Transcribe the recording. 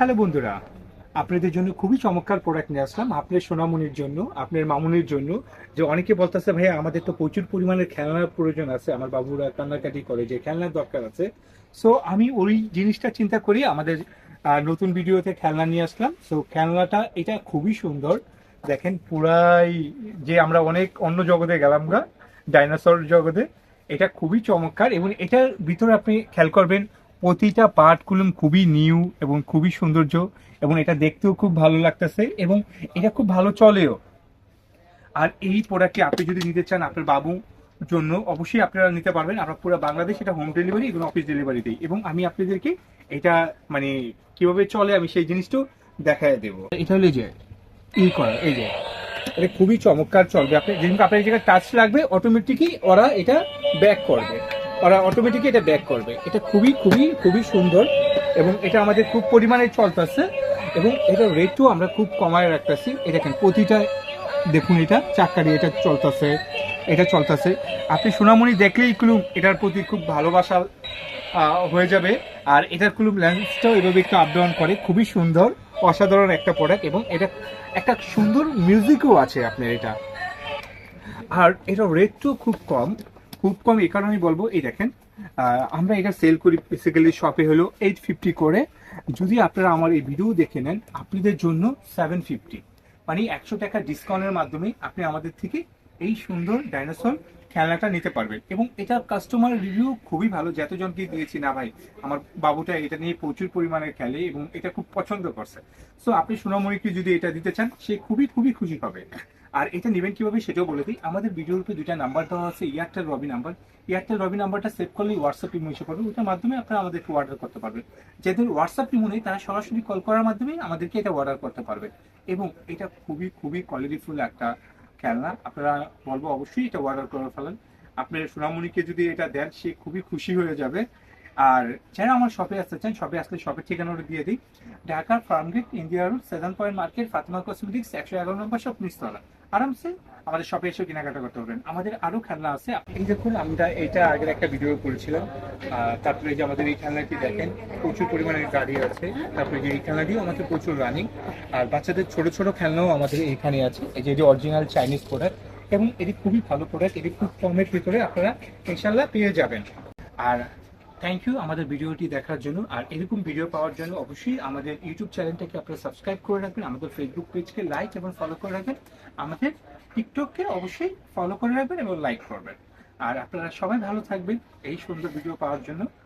Hello বন্ধুরা, আপনাদের জন্য খুবই চমৎকার প্রোডাক্ট নিয়ে আসলাম। আপনার সোনামনির জন্য, আপনার মামুনির জন্য। যে অনেকে বলতেছে, ভাইয়া, আমাদের তো প্রচুর পরিমাণের খেলনার প্রয়োজন আছে। আমার বাবুরা কান্নাকাটি করে যে খেলনার দরকার আছে। সো আমি ওই জিনিসটা চিন্তা করি, আমাদের নতুন ভিডিওতে খেলনা নিয়ে আসলাম। সো খেলনাটা, এটা খুবই সুন্দর। দেখেন, পুরাই যে আমরা অনেক অন্য জগতে গেলাম গা, ডাইনোসর জগতে, এটা খুবই চমৎকার। এবং এটার ভিতরে আপনি খেয়াল করবেন প্রতিটা পার্টগুলো খুবই নিউ এবং খুবই সৌন্দর্য এবং এটা দেখতেও খুব ভালো লাগতেছে এবং এটা খুব ভালো চলেও। আর এই প্রোডাক্টটি আপনি যদি নিতে চান আপনার বাবু জন্য অবশ্যই আপনারা নিতে পারবেন। আমরা পুরো বাংলাদেশ এটা হোম ডেলিভারি এবং অফিস ডেলিভারি দিই এবং আমি আপনাদেরকে এটা মানে কীভাবে চলে আমি সেই জিনিসটাও দেখায় দেবো। এটা হলো যে ই করা এই যে। এটা খুবই চমৎকার চলবে। আপনি যেদিন আপনার এই জায়গায় টাচ লাগবে অটোমেটিকই ওরা এটা ব্যাক করবে। ওরা অটোমেটিকই এটা ব্যাক করবে। এটা খুবই খুবই খুবই সুন্দর এবং এটা আমাদের খুব পরিমাণে চলতেছে এবং এটা রেটও আমরা খুব কমায় রাখতেছি। এটা দেখেন, প্রতিটা, দেখুন এটা চাক্কারি এটা চলতেছে এটা চলতেছে। আপনি সোনামণি দেখলেই কুলুম এটার প্রতি খুব ভালোবাসা হয়ে যাবে। আর এটার কুলুম লেন্সটাও এভাবে একটু আপ ডাউন করে। খুবই সুন্দর, অসাধারণ একটা প্রোডাক্ট এবং এটা একটা সুন্দর মিউজিকও আছে আপনার এটা। আর এটা রেটটাও খুব কম। খুব কম এই কারণে আমি বলব, এই দেখেন আমরা এটা সেল করি বেসিক্যালি শপে হলো এইট ফিফটি করে। যদি আপনারা আমার এই ভিডিও দেখে নেন, আপনাদের জন্য সেভেন ফিফটি মানে একশো টাকা ডিসকাউন্টের মাধ্যমে আপনি আমাদের থেকে এই সুন্দর ডাইনোসর খেলনাটা নিতে পারবেন। এবং এটা কাস্টমার রিভিউ খুবই ভালো, যতজনকে দিয়েছি, না ভাই, আমার বাবুটা এটা নিয়ে প্রচুর পরিমাণে খেলে এবং এটা খুব পছন্দ করছে। সো আপনি সোনামণিকে যদি এটা দিতে চান, সে খুবই খুবই খুশি হবে। আর এটা নেবেন কীভাবে সেটাও বলে দিই। আমাদের ভিডিওর উপরে দুইটা নাম্বার দেওয়া আছে Airtel Robi number Airtel Robi নাম্বারটা সেভ করলে হোয়াটসঅ্যাপ ইমো এসে পড়বে ওটার মাধ্যমে আপনারা আমাদেরকে অর্ডার করতে পারবেন। যাদের হোয়াটসঅ্যাপ ইমো নেই, তারা সরাসরি কল করার মাধ্যমে আমাদেরকে এটা অর্ডার করতে পারবেন এবং এটা খুবই খুবই কোয়ালিটিফুল একটা খেলনা। আপনারা বলব অবশ্যই এটা অর্ডার করে ফেলেন। আপনার সোনামণিকে যদি এটা দেন, সে খুবই খুশি হয়ে যাবে। আর যারা আমার শপে আসতে চান শপে আসলে শপের ঠিকানাটা দিয়ে দিই। ঢাকার Farmgate India road seven point market Fatima cosmetics একশো এগারো নম্বর সব নিচতলা। আরামসে আমাদের শপে এসে কেনাকাটা করতে পারবেন। আমাদের আরও খেলনা আছে। এই দেখুন, আমরা এটা আগের একটা ভিডিও করেছিলাম। তারপরে যে আমাদের এই খেলনাটি দেখেন, প্রচুর পরিমাণে গাড়ি আছে। তারপরে যে এই খেলনাটিও আমাদের প্রচুর রানিং আর বাচ্চাদের ছোট ছোট খেলনাও আমাদের এখানে আছে। এই যে অরিজিনাল চাইনিজ প্রোডাক্ট এবং এটি খুবই ভালো প্রোডাক্ট এটি খুব কমের ভিতরে আপনারা ইনশাল্লাহ পেয়ে যাবেন। আর থ্যাংক ইউ আমাদের ভিডিওটি দেখার জন্য। আর এরকম ভিডিও পাওয়ার জন্য অবশ্যই আমাদের ইউটিউব চ্যানেলটাকে আপনারা সাবস্ক্রাইব করে রাখবেন, আমাদের ফেসবুক পেজকে লাইক এবং ফলো করে রাখবেন, আমাদের টিকটককে অবশ্যই ফলো করে রাখবেন এবং লাইক করবেন। আর আপনারা সবাই ভালো থাকবেন এই সুন্দর ভিডিও পাওয়ার জন্য।